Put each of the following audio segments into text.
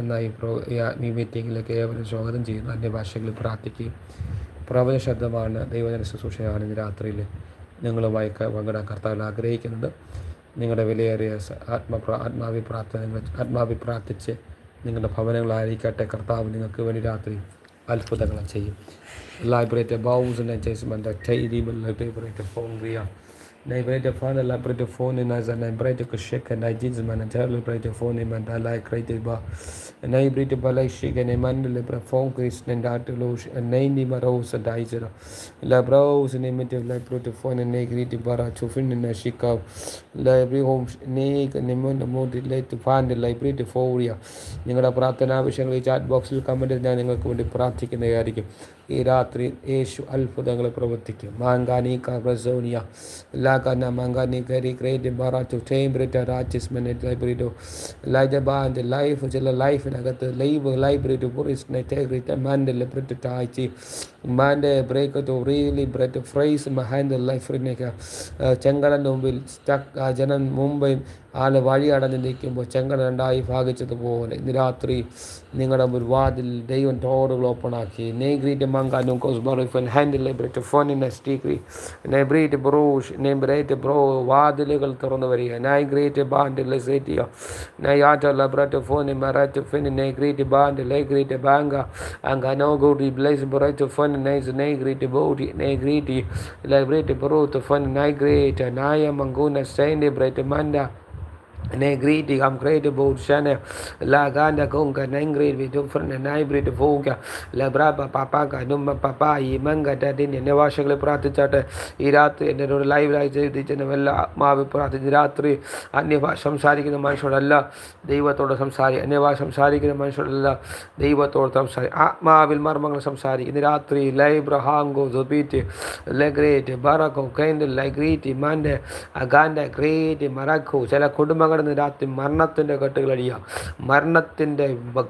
എന്ന ഈ പ്രോ ഈ ആത്മീയ മീറ്റിങ്ങിലേക്ക് ഏവരും സ്വാഗതം ചെയ്യുന്നു. അന്യഭാഷകളിൽ പ്രാർത്ഥിക്കുകയും പ്രവചന ശബ്ദമാണ് ദൈവജന ശുശ്രൂഷയാണ് ഇന്ന് രാത്രിയിൽ നിങ്ങളുമായി പങ്കിടാൻ കർത്താവിൽ ആഗ്രഹിക്കുന്നത് നിങ്ങളുടെ വിലയേറിയ ആത്മപ്ര ആത്മാഭിപ്രാർത്ഥന നിങ്ങൾ ആത്മാഭിപ്രാർത്ഥിച്ച് നിങ്ങളുടെ ഭവനങ്ങളായിരിക്കട്ടെ. കർത്താവ് നിങ്ങൾക്ക് വേണ്ടി രാത്രി അത്ഭുതങ്ങൾ ചെയ്യും. ലൈബ്രേറ്റ് ബൗസ് ചേസ്മെന്റ് ടൈരിബിൾ ലൈബ്രേറ്റ് ഫോൺ Riya Naibrete fana la brete phone na za naibrete ko sheka na jinz man ta la brete phone man da la krete ba naibrete ba la sheka ne man le bra phone kris ne da to lo nei ni ma ro sa dai zera la bro se ne mete la brete phone ne grete bara chu fin na shika la bri home ne ne mo na mo di le to find la brete phone നിങ്ങളുടെ പ്രാർത്ഥനാ വിഷയങ്ങൾ ഈ chat ബോക്സിൽ comment ഞാൻ നിങ്ങൾക്ക് വേണ്ടി പ്രാർത്ഥിക്കുന്നതായിരിക്കും ഈ രാത്രി യേശു അത്ഭുതങ്ങൾ പ്രവർത്തിക്കും മാങ്കാനി കബ്രസോനിയ Lakana Mangani Kari Kredi Baratu Chambrita Rachis Manet Librido Lida Ban the life of is life and I got the labor library to Buris Nategrita Manda Lebrita Taichi Manda Breaker to really bread phrase behind the Life Reneka Changalandum will stuck Janan Mumbai അടഞ്ഞു നിൽക്കുമ്പോൾ ചെങ്കട രണ്ടായി ഭാഗിച്ചതുപോലെ ഇന്ന് രാത്രി നിങ്ങളുടെ ഒരു വാതിൽ ദൈവം ഡോറുകൾ open ആക്കി നെയ്ഗ്രീറ്റ് മങ്കാനും കോസ്ബറിഫൻ ഹാൻഡിൽ ലൈബ്രേറ്റ് ഫോണിനെ സ്റ്റീക്രി നെബ്രീറ്റ് ബ്രൂഷ് നെബ്രേറ്റ് ബ്രോ വാതിലുകൾ തുറന്നു വരിക നൈഗ്രീറ്റ് ബാൻഡ് ലെസേറ്റിയ നൈ ആറ്റ ലബ്രറ്റ് ഫോൺ മെറാറ്റ് ഫിൻ നെയ്ഗ്രീറ്റ് ബാൻഡ് ലെഗ്രീറ്റ് ബാങ്ക അങ്ങ് അനോഗൂടി ബ്ലേസ് ബ്രൈറ്റ് ഫോൺ നൈസ് നെയ്ഗ്രീറ്റ് ബോഡി നെയ്ഗ്രീറ്റ് ലൈബ്രേറ്റ് ബ്രൂത്ത് ഫോൺ നൈഗ്രേറ്റ് നായ മങ്കൂന സ്റ്റൈൻഡ് ബ്രൈറ്റ് മൻഡ negriti am create boat shane la ganda conca nengrid vi different hybrid voga la braba papaka numma papa ഈ മങ്കട്ടിന് എന്നെ ഭാഷകളെ പ്രാർത്ഥിച്ചാട്ടെ ഈ രാത്രി ഒരു ലൈവിലായി ചെയ്തിട്ട് വല്ല ആത്മാവ് പ്രാർത്ഥിച്ച് രാത്രി അന്യഭാഷ സംസാരിക്കുന്ന മനുഷ്യരോടല്ല ദൈവത്തോട് സംസാരി അന്യഭാഷ സംസാരിക്കുന്ന മനുഷ്യരോടല്ല ദൈവത്തോട് സംസാരി ആത്മാവിൽ മർമ്മങ്ങൾ സംസാരിക്കും ഇന്ന് രാത്രി ലൈബ്രഹാങ്കോ സുബീറ്റ് ലഗ്രേറ്റ് ബറക്കോ കൈൻഡ് ലൈഗ്രീറ്റ് മാന്റെ അഗാന്റെ ഗ്രേറ്റ് മറക്കോ ചില കുടുംബങ്ങൾ ഇന്ന് രാത്രി മരണത്തിന്റെ കെട്ടുകളടിയുക മരണത്തിന്റെ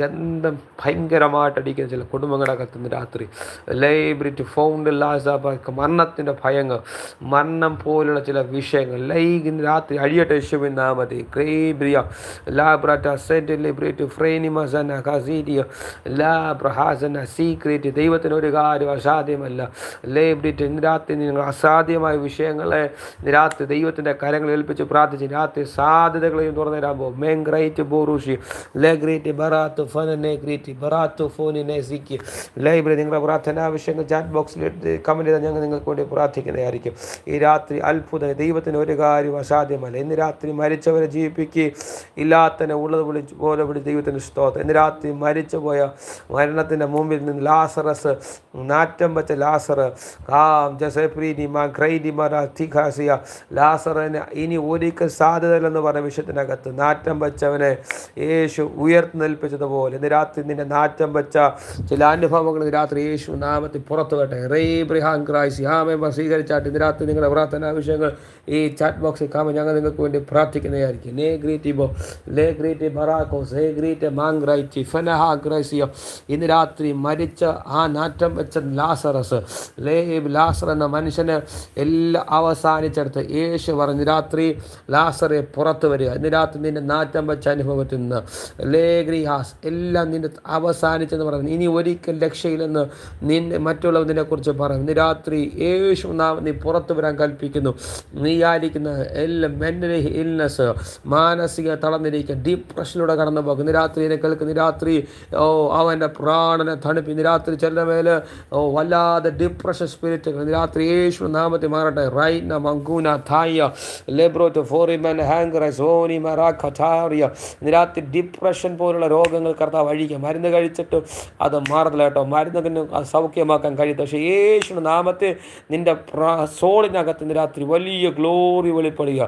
ഗന്ധം ഭയങ്കരമായിട്ട് അടിക്കുന്ന ചില കുടുംബങ്ങളുടെ കത്തുന്ന രാത്രി. ലൈബ്രിറ്റ് ഫൗണ്ട് ലാസ് മരണത്തിന്റെ ഭയങ്ങൾ മരണം പോലുള്ള ചില വിഷയങ്ങൾ. ലൈഗ് രാത്രി അഴിയട്ടെ യേശുവിൻ നാമതി ക്രേബ്രിയ ലാബ്രാറ്റ സെന്റ് ലിബ്രിറ്റ് ഫ്രെയിനിമസന കസീരിയ ലാബ്രഹാസന സീക്രറ്റ് ദൈവത്തിന് ഒരു കാര്യം അസാധ്യമല്ല. ലൈബ്രിറ്റി രാത്രി നിങ്ങൾ അസാധ്യമായ വിഷയങ്ങളെ രാത്രി ദൈവത്തിന്റെ കരങ്ങൾ ഏൽപ്പിച്ച് പ്രാർത്ഥിച്ച് രാത്രി സാധ്യതകളെയും തുറന്നു തരാൻ പോകും മെങ്ഗ്രൈറ്റ് ബോറൂഷി ലെഗ്രേറ്റ് ബറാത്ത് ഫനെ ഗ്രീറ്റ് ബറാത്ത് ഫോനിനെ സിക്ക് ലൈബ്രറി നിങ്ങളുടെ പ്രാർത്ഥന ആവശ്യങ്ങൾ ചാറ്റ് ബോക്സിൽ കമന്റ് ചെയ്താൽ ഞങ്ങൾ നിങ്ങൾക്ക് വേണ്ടി പ്രാർത്ഥിക്കുന്നതായിരിക്കും ഈ രാത്രി അത്ഭുത ദൈവത്തിന് ഒരു കാര്യം അസാധ്യമല്ല. ഇന്ന് രാത്രി മരിച്ചവരെ ജീവിപ്പിക്കുക ഇല്ലാത്തനെ ഉള്ളത് വിളിച്ച് പോലെ വിളി ദൈവത്തിന് സ്തോത്രം. ഇന്ന് രാത്രി മരിച്ചു പോയ മരണത്തിന്റെ മുമ്പിൽ നിന്ന് ലാസറസ് നാറ്റം വെച്ച ലാസർ കാം ജസീനിമ ഗ്രൈനിമ തിഖാസിയ ലാസറിന് ഇനി ഒരിക്കൽ സാധ്യതയില്ലെന്ന് പറഞ്ഞ വിഷയത്തിനകത്ത് നാറ്റം വെച്ചവനെ യേശു ഉയർത്തുന്നേൽപ്പിച്ചതുപോലെ ഇന്ന് രാത്രി നിന്റെ നാറ്റം വെച്ച ചില അനുഭവങ്ങൾ ഇന്ന് രാത്രി യേശു നാമത്തിൽ പുറത്തു വട്ടെ റേ ബ്രിഹാൻ ക്രൈസ് ഹാമെ സ്വീകരിച്ചാട്ട് ഇന്ന് രാത്രി നിങ്ങളുടെ പ്രാർത്ഥനാ വിഷയങ്ങൾ ഈ ചാറ്റ് ബോക്സിൽ കാണുമ്പോൾ ഞങ്ങൾ നിങ്ങൾക്ക് വേണ്ടി പ്രാർത്ഥിക്കുന്നതായിരിക്കും. നേ ഗ്രീറ്റി ബോ ലേ ഗ്രീറ്റി ബറാക്കോസ് ഗ്രീറ്റ് മാങ്ഗ്രൈറ്റി ഫനഹ ഗ്രൈസിയോ ഇന്ന് രാത്രി മരിച്ച ആ നാറ്റം വെച്ച ലാസറസ് ലേ ലാസർ എന്ന മനുഷ്യന് എല്ലാം അവസാനിച്ചെടുത്ത് യേശു പറഞ്ഞു രാത്രി ലാസറെ പുറത്ത് വരിക. ഇന്ന് രാത്രി നിന്റെ നാറ്റം വെച്ച അനുഭവത്തിൽ നിന്ന് ലേഗ്രിഹാസ് എല്ലാം നിന്റെ അവസാനിച്ചെന്ന് പറയുന്നത് ഇനി ഒരിക്കൽ രക്ഷയില്ലെന്ന് നിന്നെ മറ്റുള്ളവതിനെ കുറിച്ച് പറയും ഇന്ന് രാത്രി യേശു നാം നീ പുറത്തു വരാൻ കൽപ്പിക്കുന്നു. നീ ആയിരിക്കുന്ന എല്ലാം മെന്റൽ ഇൽനെസ് മാനസിക തളർന്നിരിക്കുക ഡിപ്രഷനിലൂടെ കടന്നു പോകും ഇന്ന് രാത്രി എന്നെ കേൾക്കുന്ന രാത്രി ഓ അവന്റെ പ്രാണനെ തണുപ്പി ഇന്ന് രാത്രി ചില ഓ വല്ലാതെ ഡിപ്രഷൻ സ്പിരിറ്റുകൾ ഇന്ന് രാത്രി യേശു നാമത്തിൽ മാറട്ടെ. റൈന മങ്കൂന തായ ലെബ്രോറ്റ് ഫോറിമൻ ഹാങ്കറ സോനി മറ കഥാറിയ രാത്രി ഡിപ്രഷൻ പോലുള്ള രോഗങ്ങൾ കർത്താവ് അഴിക്കുക. മരുന്ന് കഴിച്ചിട്ട് അത് മാറുന്നില്ല കേട്ടോ. മരുന്ന് അത് സൗഖ്യമാക്കാൻ കഴിയും പക്ഷേ യേശുവിന്റെ നാമത്തെ നിന്റെ സോളിനകത്ത് ഇന്ന് രാത്രി വലിയ ഗ്ലോറി വെളിപ്പെടുക.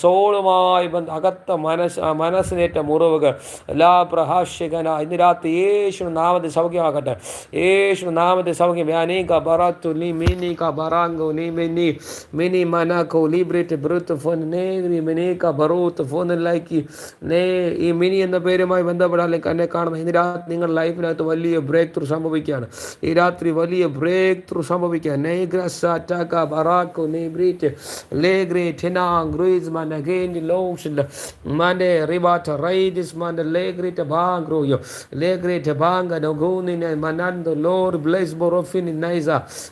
സോളുമായി ബന്ധ അകത്ത മനസ് മനസ്സിനേറ്റ മുറിവുകൾ എല്ലാ പ്രഹാഷികന ഇന്ന് രാത്രി യേശുവിന്റെ നാമത്തെ സൗഖ്യമാക്കട്ടെ. യേശുവിന്റെ നാമത്തെ സൗഖ്യം. അനേക ബറാത്തു ലി മിനിക ബറാങ്കോ ലി മിനി മിനി മനക്കോ ലിബ്രിറ്റ് ബ്രുത്ത് ഫോൻ മിനി മിനേക ബറൂത്ത് കൊടുത്ത് ഫോണിലേക്ക് നേ ഈ മിനി എന്ന പേരുമായി ബന്ധപ്പെടാൻ അല്ലെങ്കിൽ എന്നെ കാണുന്ന ഇന്ന് രാത്രി നിങ്ങളുടെ ലൈഫിനകത്ത് വലിയ ബ്രേക്ക് ത്രൂ സംഭവിക്കുകയാണ്. ഈ രാത്രി വലിയ ബ്രേക്ക് ത്രൂ സംഭവിക്കുക നെയ്ഗ്രസ് അറ്റാക്ക ബറാക്കോ നെയ്ബ്രീറ്റ് ലേഗ്രേറ്റ് ഹിനാങ് ഗ്രൂയിസ് അഗെയിൻ ലോഷൻ മാന്റെ റിവാറ്റ റൈഡിസ് മാന്റെ ലേഗ്രേറ്റ് ബാങ്ക്രോയോ ലേഗ്രേറ്റ് ബാങ്ക നൊഗൂനിനെ മനന്ദോ ലോർ ബ്ലേസ് ബൊറോഫിൻ നൈസ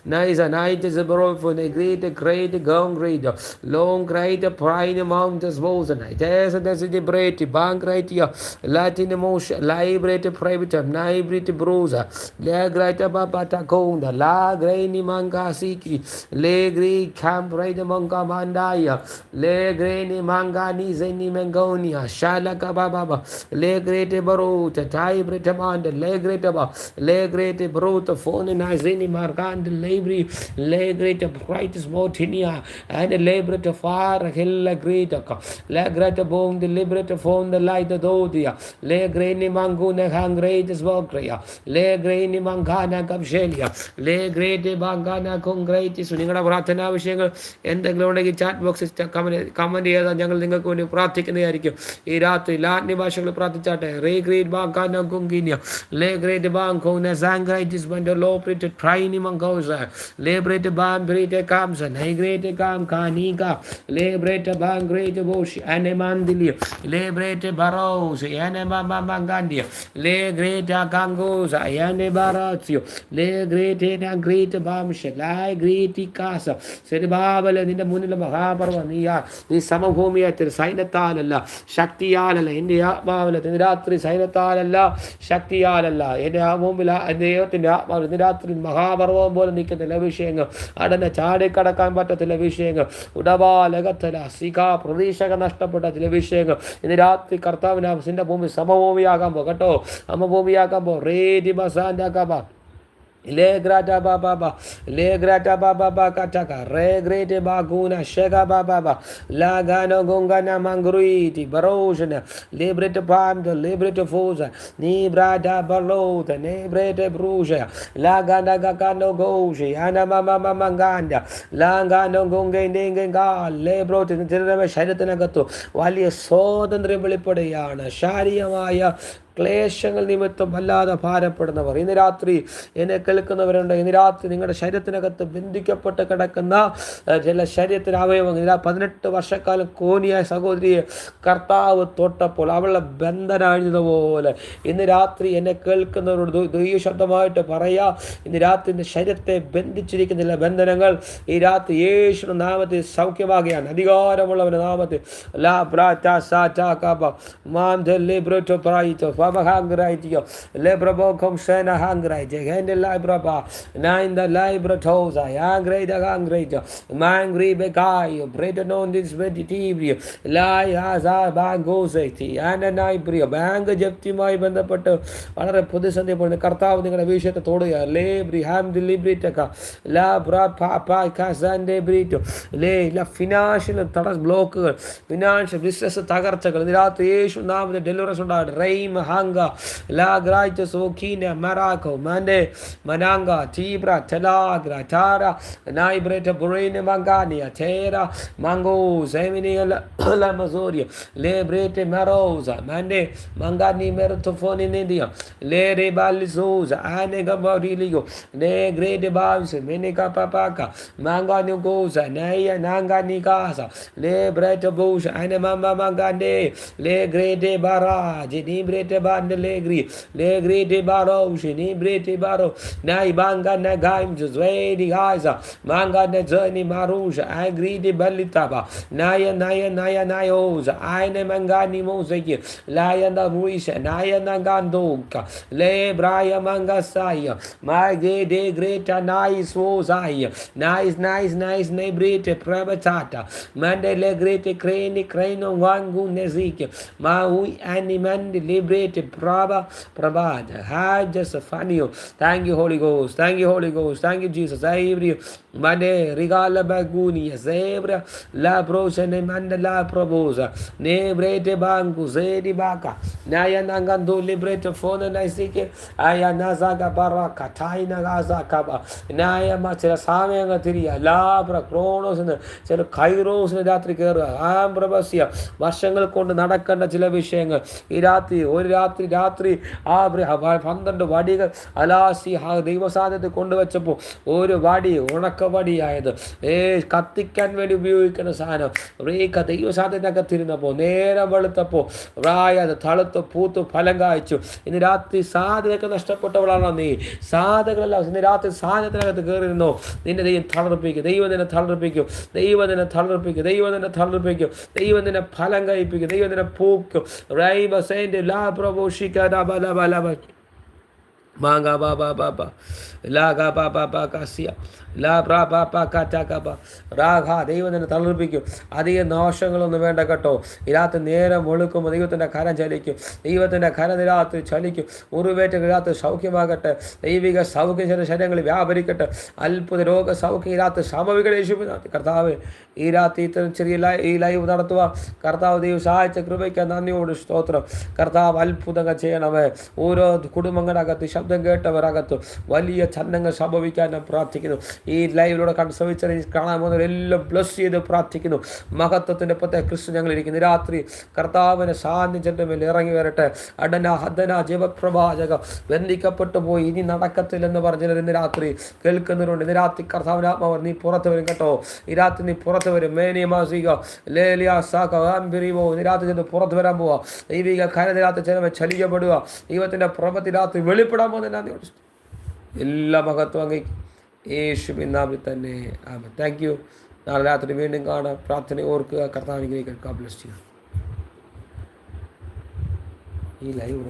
നൈസ നൈറ്റ് ബൊറോഫിൻ ഗ്രേറ്റ് ഗ്രേറ്റ് ഗോങ് ഗ്രേറ്റ് ലോങ് ഗ്രേറ്റ് പ്രൈന് മൗണ്ടസ് ബോസൻ നൈറ്റ് There's there's liberty, bank right here. Latin emotion, liberty private, liberty bruiser. Le greater babata conda, la grainy manga siki, le greek camp right manga mandaya, le grainy manga nizeni mangonia, shala kababa, le great barot, tie britamand, le great about, le great brot, phone and azini margand, library, le great brightest motinia, and le far hill great, le ബ്രൂത്ത് ഫോൺ നൈസനി മാർക്കാൻഡ് ലൈബ്രി ലേഗ്രേറ്റ് ബ്രൈറ്റ് സ്മോട്ടിനിയ ആൻഡ് ലേബ്രേറ്റ് ഫാർ ഹില്ല ഗ്രേറ്റ് ലേഗ്രേറ്റ് ബോം ദി ലിബ്രേറ്റ് ഫോൺ ദ ലൈറ്റ് ദോദിയ ലേഗ്രേനി മങ്കുന ഹാംഗ്രേറ്റ് സ്മോക്രിയ ലേഗ്രേനി മങ്കാന കബ്ഷേലിയ ലേഗ്രേറ്റ് ബാങ്കാന കോൺഗ്രേറ്റ് നിങ്ങളുടെ പ്രാർത്ഥനാ വിഷയങ്ങൾ എന്തെങ്കിലും ഉണ്ടെങ്കിൽ ചാറ്റ് ബോക്സിൽ കമന്റ് കമന്റ് ചെയ്താൽ ഞങ്ങൾ നിങ്ങൾക്ക് വേണ്ടി പ്രാർത്ഥിക്കുന്നതായിരിക്കും ഈ രാത്രി ലാറ്റിനി ഭാഷകൾ പ്രാർത്ഥിച്ചാട്ടെ റേ ഗ്രേറ്റ് ബാങ്കാന കുങ്കിനിയ ലേ ഗ്രേറ്റ് ബാങ്കോന സാങ്ക്രൈറ്റിസ് ബൻഡോ ലോ പ്രിറ്റ് ട്രൈനി മങ്കോസ ലേബ്രേറ്റ് ബാം ബ്രേറ്റ് കാംസ നൈഗ്രേറ്റ് കാം കാനീക ലേബ്രേറ്റ് ബാം ഗ്രേറ്റ് ബോഷ് അനെമാന്തിലിയ ലേബ്രേറ്റ് ബറോസ് യാനെമാമാങ്കാന്തിയ ലേ ഗ്രേറ്റ് കാങ്കോസ യാനെ ബാറാസിയോ ലേ ഗ്രേറ്റ് ഗ്രേറ്റ് ബാംഷ ലായ് ഗ്രേറ്റ് കാസ സെരുബാബല നിന്റെ മുന്നിലെ മഹാപർവം നീ നീ സമഭൂമിയത്തിൽ സൈന്യത്താലല്ല ശക്തിയാലല്ല എന്റെ ആത്മാവിൽ ഇന്ന് രാത്രി സൈന്യത്താലല്ല ശക്തിയാലല്ല എന്റെ മുമ്പിൽ ദൈവത്തിന്റെ ആത്മാവിൽ ഇന്ന് രാത്രി മഹാപർവം പോലെ നിൽക്കുന്ന ചില വിഷയങ്ങൾ അടനെ ചാടിക്കടക്കാൻ പറ്റത്തില്ല വിഷയങ്ങൾ ഉടവാലകത്തല സിക പ്രതീക്ഷക നഷ്ടപ്പെട്ട ചില വിഷയങ്ങൾ. ഇന്ന് രാത്രി കർത്താവിന് സിന്റെ ഭൂമി സമഭൂമിയാകാൻ പോകട്ടോ സമഭൂമിയാക്കാൻ പോ റേ ബസാന്റെ ആക്കാൻ Le grata ba ba ba, le grata ba ba ba kataka, re grete ba guna, shega ba ba ba, la gano gongana mangruiti, barojana. Le brete librete Le brete fusa, ni brata balota, Ne brete bruja. la gana gakano goji. ana mama mama mamanganda, la gano gonge ninga, le brote, തിരുമ gato. വലിയ സ്വാതന്ത്ര്യം വെളിപ്പെടുകയാണ് ശാരീരമായ ക്ലേശങ്ങൾ നിമിത്തം വല്ലാതെ ഭാരപ്പെടുന്നവർ. ഇന്ന് രാത്രി എന്നെ കേൾക്കുന്നവരുണ്ട്. ഇന്ന് രാത്രി നിങ്ങളുടെ ശരീരത്തിനകത്ത് ബന്ധിക്കപ്പെട്ട് കിടക്കുന്ന ചില ശരീരത്തിന് അവയവങ്ങൾ. പതിനെട്ട് വർഷക്കാലം കോനിയായ സഹോദരിയെ കർത്താവ് തൊട്ടപ്പോൾ അവളുടെ ബന്ധനാഴ്ന്നതുപോലെ ഇന്ന് രാത്രി എന്നെ കേൾക്കുന്നവരോട് ദൈവ ശബ്ദമായിട്ട് പറയാ ഇന്ന് രാത്രി ഇന്ന് ശരീരത്തെ ബന്ധിച്ചിരിക്കുന്ന ചില ബന്ധനങ്ങൾ. ഈ രാത്രി യേശു നാമത്തിൽ സൗഖ്യമാകുകയാണ്. അധികാരമുള്ളവരുടെ നാമത്തിൽ. Hagraidio, Lebrabo com Sena Hangraide, Hende Libraba, Nine the Libratosa, Hangraida Hangraida, Mangri Begaio, Bredanon this Veditibrio, Lai Haza Bangoseti, Ananibrio, Banga Jeptimai Bandapata, Another Pudisan de Kartav, the Visha Toria, Lebri, Ham Delibritaka, Labra Papa Kazande Brito, Le, La Financial Taras Blocker, Financial Business Tagar Chakal, Deliverance Raim Ha. mananga lagraito sokina marako mande mananga tibra telagra tara naibreta burine Mangani, Atera, mango zemini la mazoria lebrete marosa mande mangani mertofoni nindia le rebalizosa ane gabariligo ne grade bounce mene kapapaka mangani goza naya nangani kasa le brete busha ane mama mangande le grade bara jini bande legri, legri de baro, shini briti baro, nai banga na gaim zwe di gaisa, manga na zeni maruja, angri de balitaba, naya naya naya naya oza, aine mangani moseki, laya na ruisha, naya na gandoka, le braya manga saya, mage de greta nais wozaya, nais nais nais ne brite prebatata, mande le grete kreni kreno wangu nezike, maui animandi libre Rete Prabha Prabhaja Haja Safanio. Thank you, Holy Ghost. Thank you, Holy Ghost. Thank you, Jesus. I you. Mane Rigala Baguni, Zebra, La Brosa, Nemanda La Probosa, Nebrete Bangu, Zedi Baka, Naya Nangando Librete Fona Naisike, Aya Nazaga Baraka, Taina Gaza Kaba, Naya Machela Samanga Tiria, Labra, Kronos, ചില കൈറോസിന് രാത്രി കയറുക ആംബ്രബസ്യ വർഷങ്ങൾ കൊണ്ട് നടക്കേണ്ട ചില വിഷയങ്ങൾ ഈ രാത്രി ഒരു രാത്രി രാത്രി ആ പന്ത്രണ്ട് വടികൾ അലാസി ദൈവസാധ്യത കൊണ്ടുവച്ചപ്പോൾ ഒരു വടി ഉണക്ക വടിയായത്. ഏ കത്തിക്കാൻ വേണ്ടി ഉപയോഗിക്കുന്ന സാധനം. ദൈവസാധ്യത ദൈവസാധ്യതക്കത്തിരുന്നപ്പോൾ നേരെ വെളുത്തപ്പോൾ പ്രായത് തളുത്ത് പൂത്ത് ഫലം കായ്ച്ചു. ഇന്ന് രാത്രി സാധ്യതയൊക്കെ നഷ്ടപ്പെട്ടവളാണോ നീ? സാധകളല്ല ഇന്ന് രാത്രി സാധ്യത്തിനകത്ത് കയറിയിരുന്നോ? നിന്റെ ദൈവം തളർപ്പിക്കും. ദൈവം നിന്നെ തളർപ്പിക്കും. ദൈവം നിന്നെ തളർപ്പിക്കും. ദൈവം നിന്നെ തളർപ്പിക്കും. ദൈവം നിന്നെ ഫലം കഴിപ്പിക്കും. ദൈവം നിന്നെ പൂക്കും. റൈബ ലാ പ്രഭോഷിക്കാ ബല ബല Manga ba ba ba ba. La ga ba പാ പാ ദൈവം തന്നെ തളർപ്പിക്കും. അധികം ദോഷങ്ങളൊന്നും വേണ്ട കേട്ടോ. ഇല്ലാത്ത നേരം ഒഴുക്കുമ്പോൾ ദൈവത്തിന്റെ കരം ചലിക്കും. ദൈവത്തിന്റെ കരം നിരാത്ത് ചലിക്കും. മുറിവേറ്റ രാത്രി സൗഖ്യമാകട്ടെ. ദൈവിക സൗഖ്യ ചില ശരീരങ്ങളിൽ വ്യാപരിക്കട്ടെ. അത്ഭുത രോഗ സൗഖ്യം ഇല്ലാത്ത സംഭവിക്കട്ടെ കർത്താവ് ഈ രാത്രി ഇത്തരം ചെറിയ ഈ ലൈവ് നടത്തുക കർത്താവ് ദൈവം സഹായിച്ച കൃപയ്ക്ക് നന്ദിയോട് സ്തോത്രം. കർത്താവ് അത്ഭുതങ്ങൾ ചെയ്യണമേ. ഓരോ കുടുംബങ്ങളുടെ അകത്ത് ശബ്ദം കേട്ടവരകത്ത് വലിയ ചലനങ്ങൾ സംഭവിക്കാൻ ഞാൻ പ്രാർത്ഥിക്കുന്നു. ഈ ലൈവിലൂടെ കണ്ട് ശ്രമിച്ച കാണാൻ പോകുന്നവരെല്ലാം ബ്ലസ് ചെയ്ത് പ്രാർത്ഥിക്കുന്നു. മഹത്വത്തിന്റെ പത്തെ ക്രിസ്തു ഞങ്ങൾ ഇരിക്കുന്നു രാത്രി കർത്താവിനെ സാന്നിധ്യത്തിന്റെ മേൽ ഇറങ്ങി വരട്ടെ. അടന ഹദന ജീവപ്രവാചക ബന്ധിക്കപ്പെട്ടു പോയി. ഇനി നടക്കത്തില്ലെന്ന് പറഞ്ഞാൽ ഇന്ന് രാത്രി. കേൾക്കുന്നവരുണ്ട്. ഇന്ന് രാത്രി കർത്താവിന് ആത്മാവർ നീ പുറത്ത് വരും കേട്ടോ. ഈ രാത്രി നീ പുറത്ത് വരും. മേനിയമാസിക ലേലിയ സാക ആംബിരിവോ ഇന്ന് രാത്രി ചെന്ന് പുറത്ത് വരാൻ പോവാ. ദൈവിക കരതിരാത്രി ചെലവ് ചലിക്കപ്പെടുക ദൈവത്തിന്റെ പ്രഭത്തി രാത്രി വെളിപ്പെടാൻ പോകുന്നില്ല എല്ലാ മഹത്വം അങ്ങേക്ക്. യേശുവിൻ നാമിൽ തന്നെ. ആമ താങ്ക് യു നാളെ രാത്രി വീണ്ടും കാണാം. പ്രാർത്ഥന ഓർക്കുക. കർത്താവിനെ കേൾക്കാം ബ്ലസ് ചെയ്യുക ഈ ലൈവ്